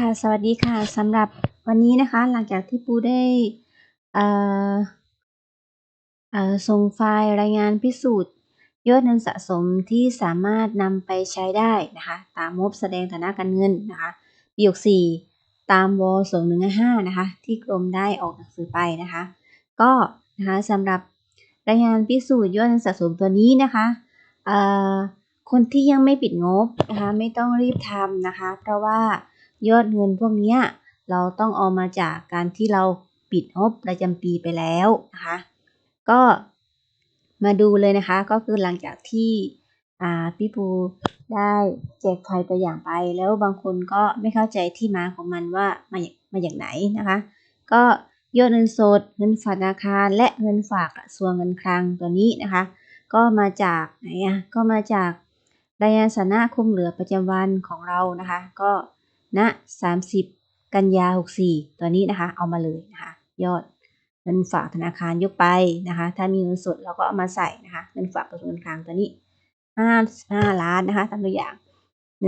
ค่ะ สวัสดีค่ะสำหรับวันนี้นะคะ หลังจากที่ปูได้ส่งไฟล์รายงานพิสูจน์ยอดเงินสะสมที่สามารถนำไปใช้ได้นะคะ ตามงบแสดงฐานะการเงินนะคะปี64ตามว2155นะคะ ที่กรมได้ออกหนังสือไปนะคะ ก็นะคะสำหรับรายงานพิสูจน์ยอดเงินสะสมตัวนี้นะคะคนที่ยังไม่ปิดงบนะคะ ไม่ต้องรีบทำนะคะ เพราะว่า ยอดเงินพวกนี้เราต้องเอามาจากการที่เราปิดงบประจำปีไปแล้วนะคะ ก็มาดูเลยนะคะ ก็คือหลังจากที่พี่ปูได้แจกไฟล์ตัวอย่างไป แล้วบางคนก็ไม่เข้าใจที่มาของมันว่ามาจากมาจากไหนนะคะ ก็ยอดเงินสด เงินฝากธนาคาร และเงินฝากกระทรวงเงินคลังตัวนี้นะคะ ก็มาจากไหนอะก็มาจากรายงานสานะคงเหลือประจำวันของเรานะคะ ก็ ณ30 กันยา 64 ตัวนี้นะคะ เอามาเลยนะคะ ยอดเงินฝากธนาคารยกไปนะคะ ถ้ามีเงินสดเราก็เอามาใส่นะคะ เงินฝากกระทรวงการคลังตัวนี้ 55 ล้านนะคะตามตัวอย่าง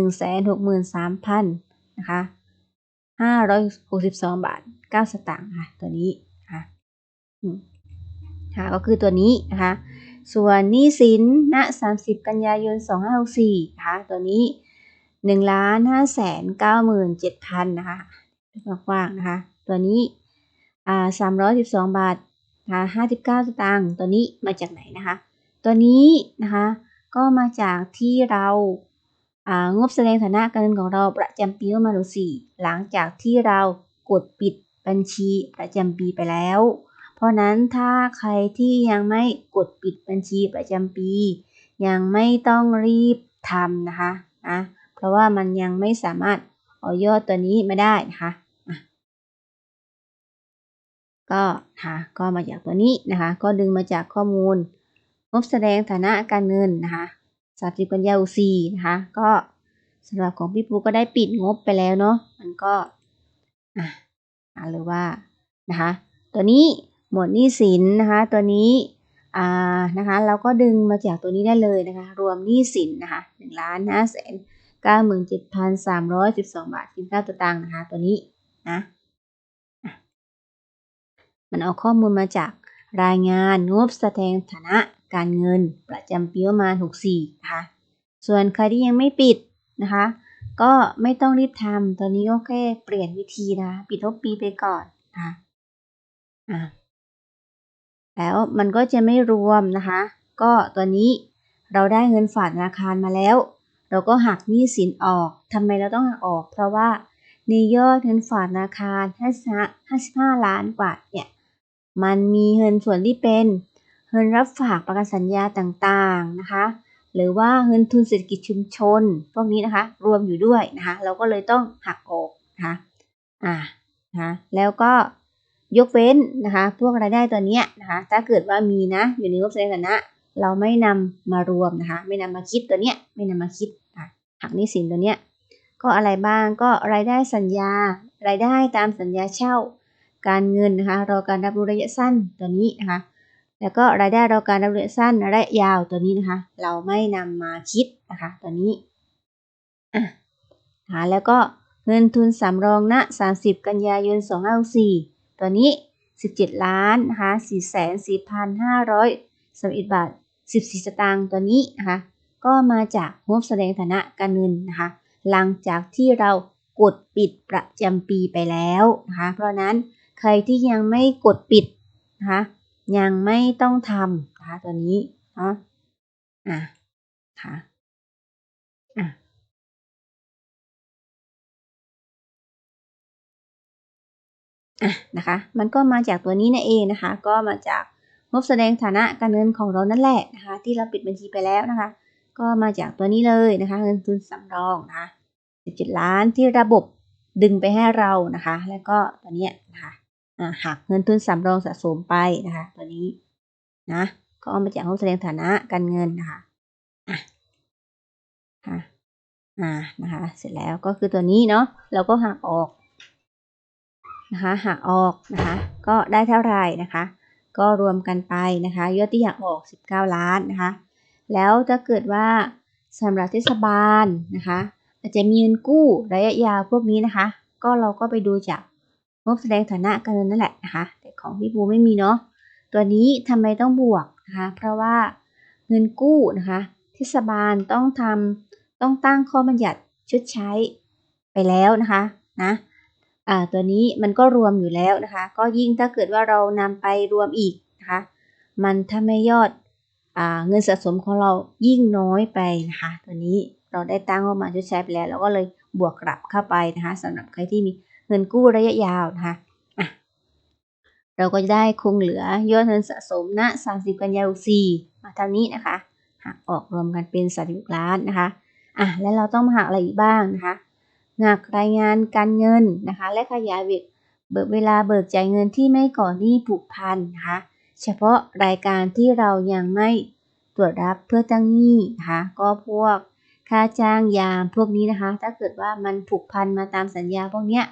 163,000นะคะ562 บาท 9 สตางค์ค่ะ ตัวนี้ค่ะค่ะ ก็คือตัวนี้นะคะ ส่วนหนี้สินณ30 กันยายน 2564นะคะตัวนี้ หนึ่งล้านห้าแสนเก้าหมื่นเจ็ดพันนะคะกว้างๆนะคะ ตัวนี้อ่าสามร้อยสิบสองบาทนะคะห้าสิบเก้าสตางค์ตัวนี้มาจากไหนนะคะ ตัวนี้นะคะก็มาจากที่เราอ่างบแสดงฐานะการเงินของเราประจำปีมาดูสี่หลังจากที่เรากดปิดบัญชีประจำปีไปแล้ว เพราะนั้นถ้าใครที่ยังไม่กดปิดบัญชีประจำปี ยังไม่ต้องรีบทำนะคะนะ เพราะว่ามันยังไม่สามารถเอายอดตัวนี้มาได้นะคะก็ค่ะก็มาจากตัวนี้นะคะ ก็ดึงมาจากข้อมูลงบแสดงฐานะการเงินนะคะสามสิบกันยาอุซีนะคะ ก็สำหรับของพี่ปูก็ได้ปิดงบไปแล้วเนาะมันก็อ่าหรือว่านะคะตัวนี้หมวดหนี้สินนะคะตัวนี้อ่านะคะเราก็ดึงมาจากตัวนี้ได้เลยนะคะ รวมหนี้สินนะคะหนึ่งล้านห้าแสน 97,312 บาทกินข้าวตัวตังนะคะตัวนี้นะมันเอาข้อมูลมาจากรายงานงบแสดงฐานะการเงินประจำปีประมาณ 64 นะคะ ส่วนใครที่ยังไม่ปิดนะคะ ก็ไม่ต้องรีบทำตอนนี้ก็แค่เปลี่ยนวิธีนะ ปิดทบปีไปก่อนนะคะอ่าแล้วมันก็จะไม่รวมนะคะ ก็ตัวนี้เราได้เงินฝากธนาคารมาแล้ว เราก็หักหนี้สินออกทำไมเราต้องหักออก เพราะว่าในยอดเงินฝากธนาคาร55ล้านกว่าเนี่ยมันมีเงินส่วนที่เป็นเงินรับฝากประกันสัญญาต่างๆนะคะ หรือว่าเงินทุนเศรษฐกิจชุมชน พวกนี้นะคะ รวมอยู่ด้วยนะคะ เราก็เลยต้องหักออกนะคะอ่านะแล้วก็ยกเว้นนะคะ พวกรายได้ตัวเนี้ยนะคะ ถ้าเกิดว่ามีนะ อยู่ในงบแสดงฐานะ เราไม่นำมารวมนะคะไม่นำมาคิดตัวเนี้ยไม่นำมาคิดหักหนี้สินตัวเนี้ยก็อะไรบ้างก็รายได้สัญญา รายได้ตามสัญญาเช่า การเงินนะคะรอการรับรู้ระยะสั้นตัวนี้นะคะแล้วก็รายได้รอการรับรู้ระยะสั้นระยะยาวตัวนี้นะคะ เราไม่นำมาคิดนะคะตัวนี้อะแล้วก็เงินทุนสำรองณ30 กันยายน2564ตัวนี้ 17 ล้านนะคะ44,531บาท 14 สตางค์ตัวนี้นะคะก็มาจากงบแสดงฐานะการเงินนะคะหลังจากที่เรากดปิดประจำปีไปแล้วนะคะเพราะนั้นใครที่ยังไม่กดปิดนะคะยังไม่ต้องทำนะคะตัวนี้เนาะอะค่ะอะอะนะคะ มันก็มาจากตัวนี้นั่นเองนะคะ ก็มาจาก งบแสดงฐานะการเงินของเรานั่นแหละนะคะ ที่เราปิดบัญชีไปแล้วนะคะ ก็มาจากตัวนี้เลยนะคะ เงินทุนสำรองนะคะ17ล้านที่ระบบดึงไปให้เรานะคะ แล้วก็ตัวนี้นะคะหักเงินทุนสำรองสะสมไปนะคะ ตัวนี้นะก็เอามาจากงบแสดงฐานะการเงินนะคะอะค่ะอ่านะคะ เสร็จแล้วก็คือตัวนี้เนาะเราก็หักออกนะคะหักออกนะคะ ก็ได้เท่าไหร่นะคะ ก็รวมกันไปนะคะ ยอดที่อยากออก 19 ล้านนะคะ แล้วถ้าเกิดว่าสำหรับเทศบาลนะคะ อาจจะมีเงินกู้ระยะยาวพวกนี้นะคะ ก็เราก็ไปดูจากงบแสดงฐานะการเงินนั่นแหละนะคะ แต่ของพี่บูไม่มีเนาะตัวนี้ทำไมต้องบวกนะคะ เพราะว่าเงินกู้นะคะเทศบาลต้องทำต้องตั้งข้อบัญญัติชดใช้ไปแล้วนะคะนะ อ่าตัวนี้มันก็รวมอยู่แล้วนะคะ ก็ยิ่งถ้าเกิดว่าเรานำไปรวมอีกนะคะมันถ้าไม่ยอดอ่าเงินสะสมของเรายิ่งน้อยไปนะคะตัวนี้เราได้ตั้งเข้ามาชดใช้ไปแล้วเราก็เลยบวกกลับเข้าไปนะคะสำหรับใครที่มีเงินกู้ระยะยาวนะคะอะเราก็จะได้คงเหลือยอดเงินสะสมณ30 กันยายน64มาเท่านี้นะคะหักออกรวมกันเป็น36ล้านนะคะอะแล้วเราต้องมาหักอะไรอีกบ้างนะคะ หักรายงานการเงินนะคะ และขยายเวเบิกเวลาเบิกจ่ายเงินที่ไม่ก่อนหนี้ผูกพันนะคะ เฉพาะรายการที่เรายังไม่ตรวจรับเพื่อตั้งหนี้นะคะก็พวกค่าจ้างยามพวกนี้นะคะ ถ้าเกิดว่ามันผูกพันมาตามสัญญาพวกเนี้ย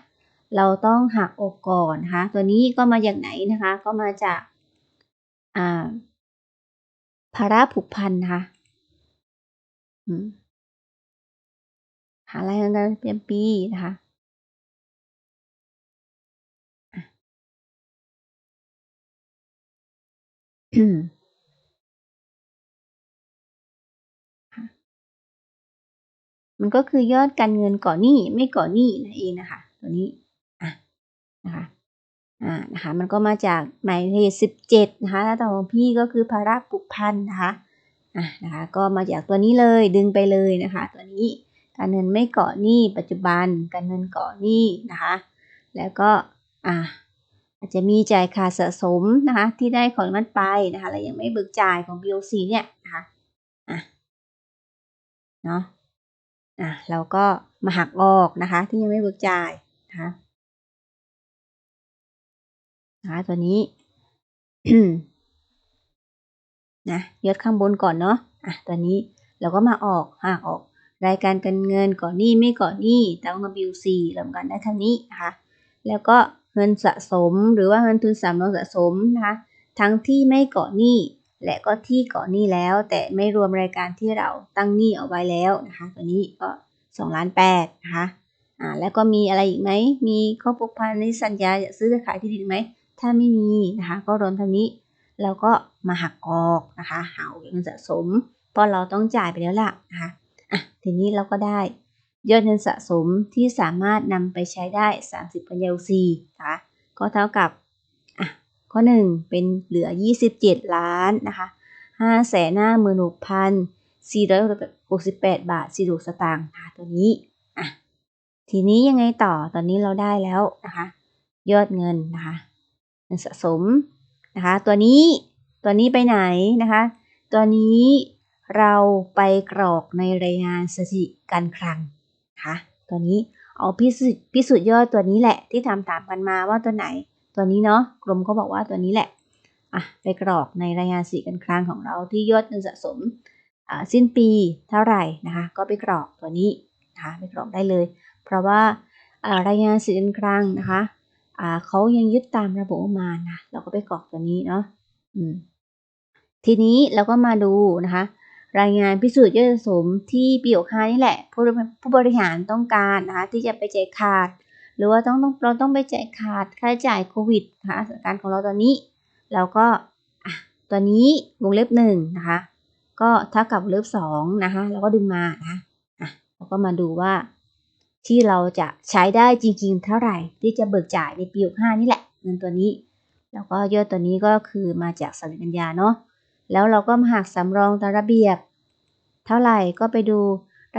เราต้องหักอกก่อนนะคะ ตัวนี้ก็มาจากไหนนะคะ ก็มาจากอ่าภาระผูกพันนะคะ หารายนการเปลี่ยนปีนะคะมันก็คือยอดการเงินก่อนหนี้ไม่ก่อนหนี้นั่นเองนะคะ ตัวนี้อะนะคะอ่านะคะ มันก็มาจากหมายเลขสิบเจ็ดนะคะแล้วต่อของพี่ก็คือภาระผูกพันนะคะอะนะคะ ก็มาจากตัวนี้เลยดึงไปเลยนะคะ ตัวนี้ การเงินไม่ก่อหนี้ปัจจุบัน การเงินก่อหนี้นะคะ แล้วก็อ่าอาจจะมีจ่ายค่าสะสมนะคะที่ได้ของมันไปนะคะแล้วยังไม่เบิกจ่ายของ BOC เนี่ยนะคะอะเนาะอะเราก็มาหักออกนะคะ ที่ยังไม่เบิกจ่ายนะคะนะคะตัวนี้นะยศข้างบนก่อนเนาะอะตัวนี้เราก็มาออกหักออก รายการการเงินก่อนหนี้ไม่ก่อนหนี้ตามกับบิวซีรวมกันได้เท่านี้นะคะแล้วก็เงินสะสมหรือว่าเงินทุนสำรองสะสมนะคะทั้งที่ไม่ก่อนหนี้และก็ที่ก่อนหนี้แล้ว แต่ไม่รวมรายการที่เราตั้งหนี้เอาไว้แล้วนะคะตัวนี้ก็2ล้าน8นะคะอ่าแล้วก็มีอะไรอีกไหมมีข้อผูกพันในสัญญาจะซื้อขายที่ดินไหมถ้าไม่มีนะคะก็รวมเท่านี้เราก็มาหักออกนะคะหาเงินสะสมเพราะเราต้องจ่ายไปแล้วล่ะนะคะ อะทีนี้เราก็ได้ยอดเงินสะสมที่สามารถนำไปใช้ได้ 30พันยาซีนะคะก็เท่ากับอะข้อ 1 เป็นเหลือ 27 ล้านนะคะ5แสนห้าหมื่นหกพัน468 บาท46สตางค์ค่ะตัวนี้อะทีนี้ยังไงต่อตอนนี้เราได้แล้วนะคะยอดเงินนะคะเงินสะสมนะคะตัวนี้ตัวนี้ไปไหนนะคะ ตัวนี้ เราไปกรอกในรายงานสถิติการคลังค่ะตัวนี้เอาพิสูจน์พิสูจน์ยอตัวนี้แหละที่ทำตามกันมาว่าตัวไหน ตัวนี้เนาะกรมเขาบอกว่าตัวนี้แหละอะไปกรอกในรายงานสถิติการคลังของเราที่ยอดเงินสะสมสิ้นปีเท่าไหร่นะคะก็ไปกรอกตัวนี้นะคะไปกรอกได้เลย เพราะว่ารายงานสินครั้งนะคะเขายังยึดตามระบบประมาณนะเราก็ไปกรอกตัวนี้เนาะทีนี้เราก็มาดูนะคะ รายงานพิสูจน์ยอดสมที่ปีหกห้านี่แหละ ผู้ผู้บริหารต้องการนะคะที่จะไปจ่ายขาด หรือว่าต้องต้องเราต้องไปจ่ายขาดค่าใช้จ่ายโควิดนะคะสถานการณ์ของเราตอนนี้ เราก็ตัวนี้วงเล็บหนึ่งนะคะก็เท่ากับเลิฟสองนะคะแล้วก็ดึงมานะอะเราก็มาดูว่า ที่เราจะใช้ได้จริง ๆ เท่าไหร่ที่จะเบิกจ่ายในปี65นี่แหละเงินตัวนี้ แล้วก็ยอดตัวนี้ก็คือมาจากสัญญาญาเนาะ แล้วเราก็มาหักสำรองตามระเบียบ เท่าไหร่ก็ไปดู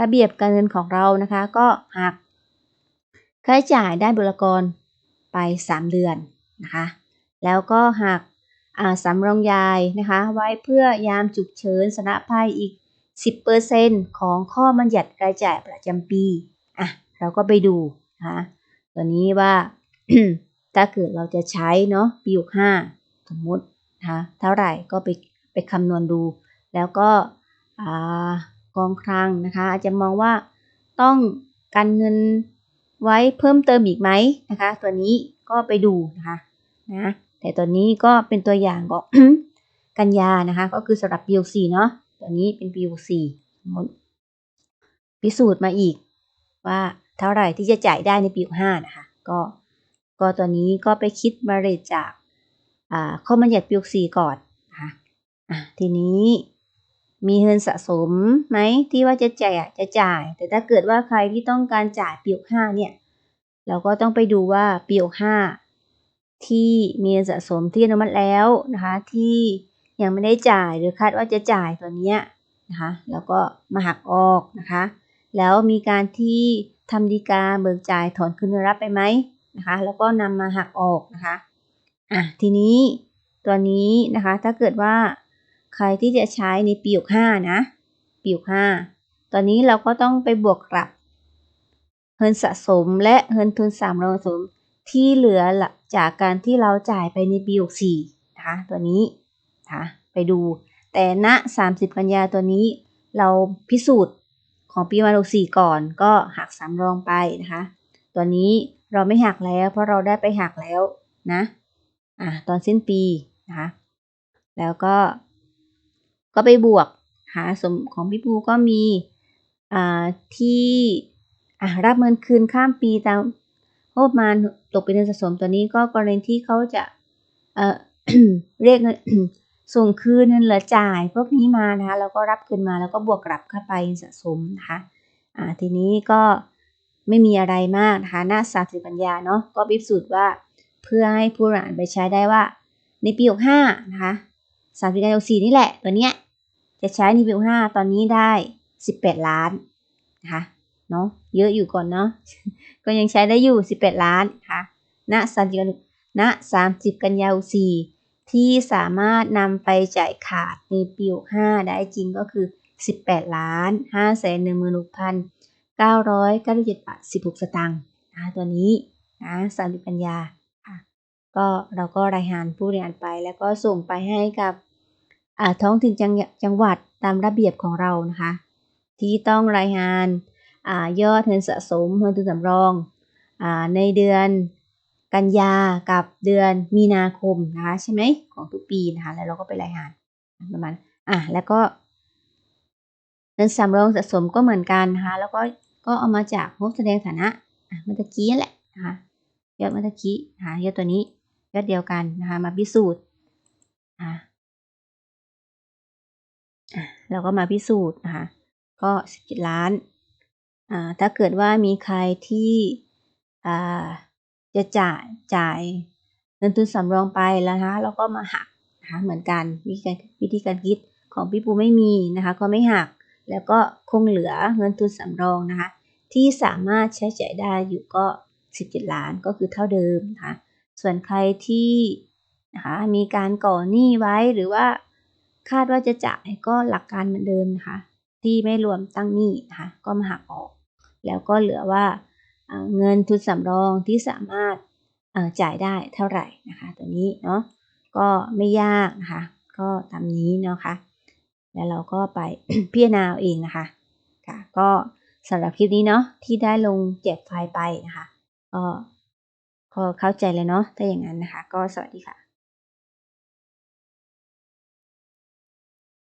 ระเบียบการเงินของเรานะคะ ก็หักค่าใช้จ่ายได้บุรกรไป 3 เดือนนะคะ แล้วก็หักสำรองยายนะคะ ไว้เพื่อยามฉุกเฉินสนะภัยอีก 10%ของข้อบัญญัติรายจ่ายประจำปีอะเราก็ไปดูนะคะตัวนี้ว่าถ้าเกิดเราจะใช้เนาะปีหกห้าสมมตินะคะเท่าไหร่ก็ไป ไปคำนวณดู แล้วก็กองคลังนะคะ อาจจะมองว่าต้องการเงินไว้เพิ่มเติมอีกไหมนะคะ ตัวนี้ก็ไปดูนะคะนะแต่ตัวนี้ก็เป็นตัวอย่างของกันยานะคะ ก็คือสำหรับ BOC เนาะตัวนี้เป็น BOC พิสูจน์มาอีกว่าเท่าไหร่ที่จะจ่ายได้ในปี65นะคะ ก็ก็ตัวนี้ก็ไปคิดบริจากข้อบัญญัติปี64ก่อน อะทีนี้มีเงินสะสมไหมที่ว่าจะจ่ายจะจ่าย แต่ถ้าเกิดว่าใครที่ต้องการจ่ายปี65เนี่ย เราก็ต้องไปดูว่าปี65ที่มีเงินสะสมที่อนุมัติแล้วนะคะ ที่ยังไม่ได้จ่ายหรือคาดว่าจะจ่ายตัวเนี้ยนะคะแล้วก็มาหักออกนะคะ แล้วมีการที่ทำดีกาเบิกจ่ายถอนคืนเงินรับไปไหมนะคะ แล้วก็นำมาหักออกนะคะอะทีนี้ตัวนี้นะคะถ้าเกิดว่า ใครที่จะใช้ในปี65นะปี65ตอนนี้เราก็ต้องไปบวกกับเงินสะสมและเงินทุนสามรองสมที่เหลือจากการที่เราจ่ายไปในปี64นะคะตัวนี้นะคะไปดู แต่ณ 30 กันยาตัวนี้ เราพิสูจน์ของปีมา64ก่อนก็หักสามรองไปนะคะ ตัวนี้เราไม่หักแล้วเพราะเราได้ไปหักแล้วนะอะตอนสิ้นปีนะคะแล้วก็ ก็ไปบวกหาสมของพี่ปูก็มีอ่าที่อ่ารับเงินคืนข้ามปีตามงบมาตกเป็นเงินสะสมตัวนี้ก็กรณีที่เขาจะเอ่อเรียกเงินส่งคืนเงินเหลือจ่าย พวกนี้มานะคะแล้วก็รับคืนมาแล้วก็บวกกลับเข้าไปสะสมนะคะอ่าทีนี้ก็ไม่มีอะไรมากนะคะหน้าสามสิปัญญาเนาะก็พิสูจน์ว่าเพื่อให้ผู้อ่านไปใช้ได้ว่า ในปีหกห้านะคะสามสิบกันยาสี่นี่แหละตัวเนี้ย จะใช้ในปีหกห้าตอนนี้ได้สิบแปดล้านนะคะเนาะเยอะอยู่ก่อนเนาะก็ยังใช้ได้อยู่สิบแปดล้านนะคะณสามสิบณสามสิบกันยาสี่ที่สามารถนำไปจ่ายขาดในปี65ได้จริงก็คือ 18 ล้าน5แสน1 6 997บาท16 สตางค์นะตัวนี้นะสามสิบปัญญาค่ะก็เราก็รายงานผู้เรียนไปแล้วก็ส่งไปให้กับ ท้องถิ่นจังจังหวัดตามระเบียบของเรานะคะ ที่ต้องรายงานยอดเงินสะสมเงินทุนสำรองอในเดือนกันยากับเดือนมีนาคมนะคะใช่ไหมของทุกปีนะคะแล้วเราก็ไปรายงานประมาณอะแล้วก็เงินสำรองสะสมก็เหมือนกันนะคะแล้วก็ก็เอามาจากงบแสดงฐานะอะเมื่อกี้แหละนะคะยอดเมื่อกี้นะคะยอดตัวนี้ยอดเดียวกันนะคะมาพิสูจน์อะ เราก็มาพิสูจน์นะคะก็สิบเจ็ดล้านอ่าถ้าเกิดว่ามีใครที่อ่าจะจ่ายจ่ายเงินทุนสำรองไปแล้วนะคะแล้วก็มาหักนะคะเหมือนกันวิธีการวิธีการคิดของพี่ปูไม่มีนะคะก็ไม่หักแล้วก็คงเหลือเงินทุนสำรองนะคะที่สามารถใช้จ่ายได้อยู่ก็ 17 ล้านก็คือเท่าเดิมนะคะส่วนใครที่นะคะมีการก่อหนี้ไว้หรือว่า คาดว่าจะจ่ายก็หลักการเหมือนเดิมนะคะที่ไม่รวมตั้งหนี้นะคะก็มาหักออก แล้วก็เหลือว่าเงินทุนสำรองที่สามารถจ่ายได้เท่าไหร่นะคะตัวนี้เนาะก็ไม่ยากนะคะก็ตามนี้เนาะคะ่ะแล้วเราก็ไปพิจารณาเองนะคะค่ะก็สำหรับคลิปนี้เนาะที่ได้ลงแจกไฟล์ไปนะคะก็ก็เข้าใจเลยเนาะถ้าอย่างนั้นนะคะ ก็สวัสดีค่ะ